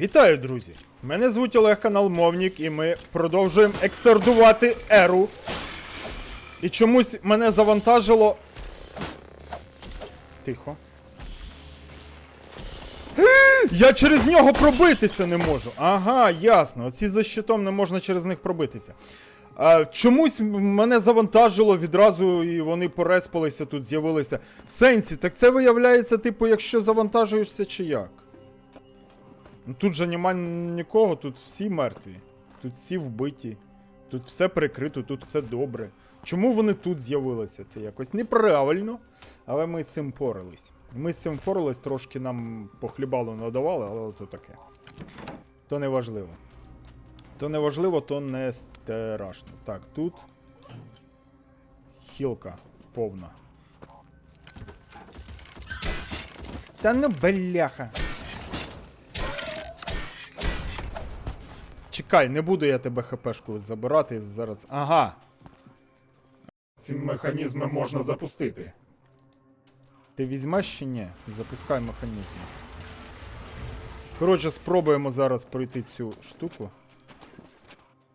Вітаю, друзі! Мене звуть Олег Канал Мовнік, і ми продовжуємо ексордувати еру. І чомусь мене завантажило. Тихо. Я через нього пробитися не можу. Ага, ясно. Оці за щитом не можна через них пробитися. А, чомусь мене завантажило відразу, і вони пореспалися тут, з'явилися. В сенсі, так це виявляється, типу, якщо завантажуєшся чи як? Ну тут же нема нікого, тут всі мертві. Тут всі вбиті. Тут все прикрито, тут все добре. Чому вони тут з'явилися? Це якось неправильно, але ми з цим порались. Ми з цим порались, трошки нам по хлібалу надавали, але то таке. То не важливо. То не важливо, то не страшно. Так, тут. Хілка повна. Та ну бляха. Чекай, не буду я тебе хпшку забирати зараз. Ага. Ці механізми можна запустити. Ти візьмеш чи ні? Запускай механізм. Коротше, спробуємо зараз пройти цю штуку.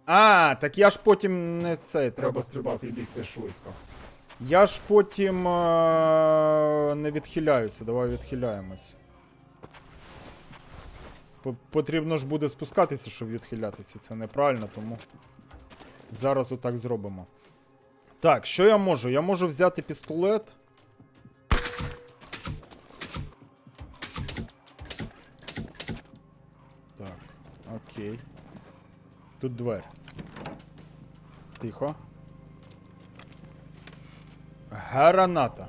А, так я ж потім не цей. Треба Треба. стрибати і бігти швидко. Я ж потім е- не відхиляюся. Давай відхиляємось. По- Потрібно ж буде спускатися, щоб відхилятися. Це неправильно, тому зараз отак зробимо. Так, що я можу? Я можу взяти пістолет. Так, окей. Тут двері. Тихо. Граната.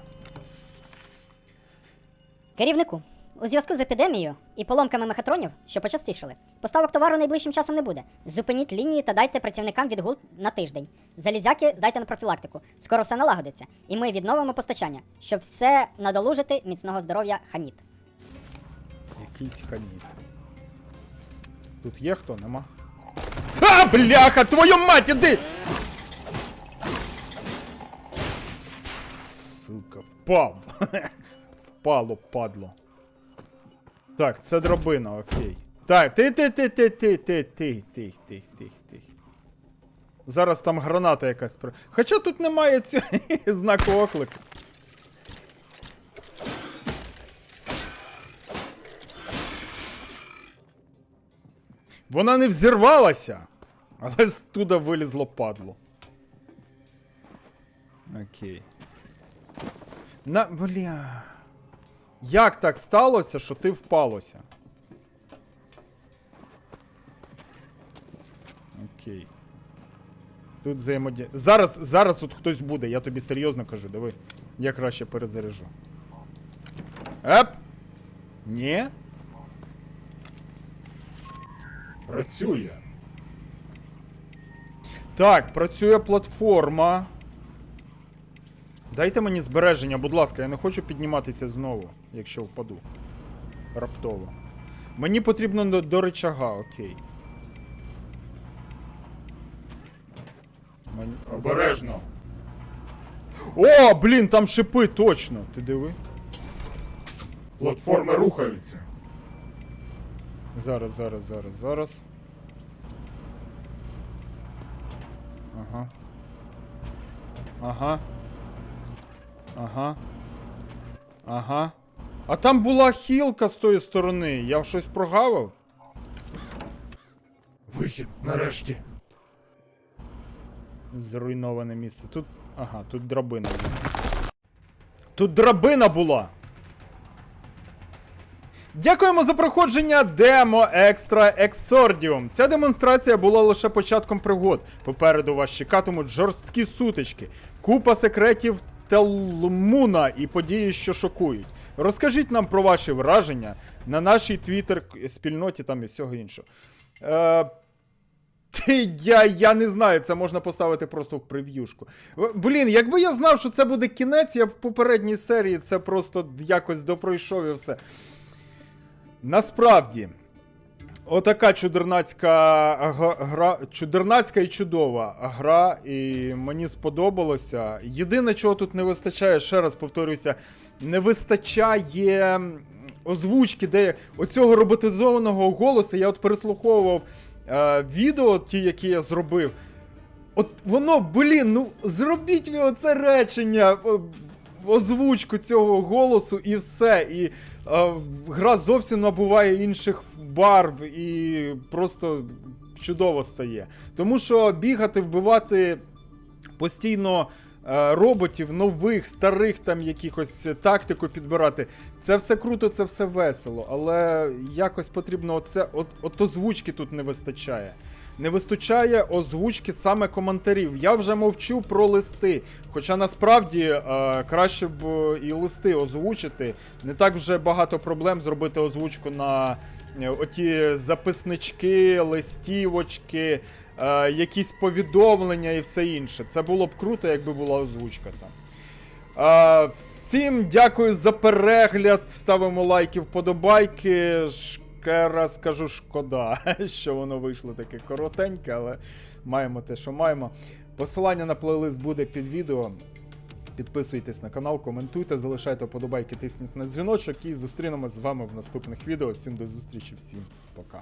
Керівнику, у зв'язку з епідемією і поломками мехатронів, що почастішали, поставок товару найближчим часом не буде. Зупиніть лінії та дайте працівникам відгул на тиждень. Залізяки здайте на профілактику. Скоро все налагодиться, і ми відновимо постачання, щоб все надолужити міцного здоров'я ханіт. Якийсь ханіт. Тут є хто? Нема. А, бляха, твою мать, іди! Сука, впав. Впало, падло. Так, це дробина, окей. Так, ти ти ти ти ти ти ти ти ти ти ти. Зараз там граната якась при. Хоча тут немає цього знаку оклику. Вона не взірвалася, але з вилізло падло. Окей. На. Бля. Як так сталося, що ти впалося? Окей. Тут взаємодія. Зараз, зараз тут хтось буде, я тобі серйозно кажу, диви. Я краще перезаряжу. Еп! Ні? Працює. Так, працює платформа. Дайте мені збереження, будь ласка, я не хочу підніматися знову, якщо впаду. Раптово. Мені потрібно до, до рычага, окей. Мені... Обережно. О, блін, там шипи, точно. Ти диви. Платформи рухаються. Зараз, зараз, зараз, зараз. Ага. Ага. Ага. Ага. А там була хілка з тої сторони. Я щось прогавив? Вихід, нарешті. Зруйноване місце. Тут. Ага, тут драбина. Тут драбина була! Дякуємо за проходження демо Екстра Ексордіум. Ця демонстрація була лише початком пригод. Попереду вас чекатимуть жорсткі сутички, купа секретів Телмуна і події, що шокують. Розкажіть нам про ваші враження на нашій твіттер спільноті там і всього іншого. Е, я, я не знаю, це можна поставити просто в прев'юшку. Блін, якби я знав, що це буде кінець, я в попередній серії це просто якось допройшов і все. Насправді, отака чудернацька гра, чудернацька і чудова гра, і мені сподобалося. Єдине, чого тут не вистачає, ще раз повторюся, не вистачає озвучки, де оцього роботизованого голосу, я от переслуховував е, відео, ті, які я зробив. От воно, блін, ну зробіть ви оце речення, е, озвучку цього голосу і все. І е, гра зовсім набуває інших барв і просто чудово стає. Тому що бігати, вбивати постійно е, роботів, нових, старих там якихось тактику підбирати. Це все круто, це все весело, але якось потрібно оце, от, от озвучки тут не вистачає. Не вистачає озвучки саме коментарів. Я вже мовчу про листи. Хоча насправді е, краще б і листи озвучити. Не так вже багато проблем зробити озвучку на е, оті записнички, листівочки, е, якісь повідомлення і все інше. Це було б круто, якби була озвучка там. Е, всім дякую за перегляд. Ставимо лайки, вподобайки. Ще раз кажу, шкода, що воно вийшло таке коротеньке, але маємо те, що маємо. Посилання на плейлист буде під відео. Підписуйтесь на канал, коментуйте, залишайте вподобайки, тисніть на дзвіночок і зустрінемось з вами в наступних відео. Всім до зустрічі, всім пока.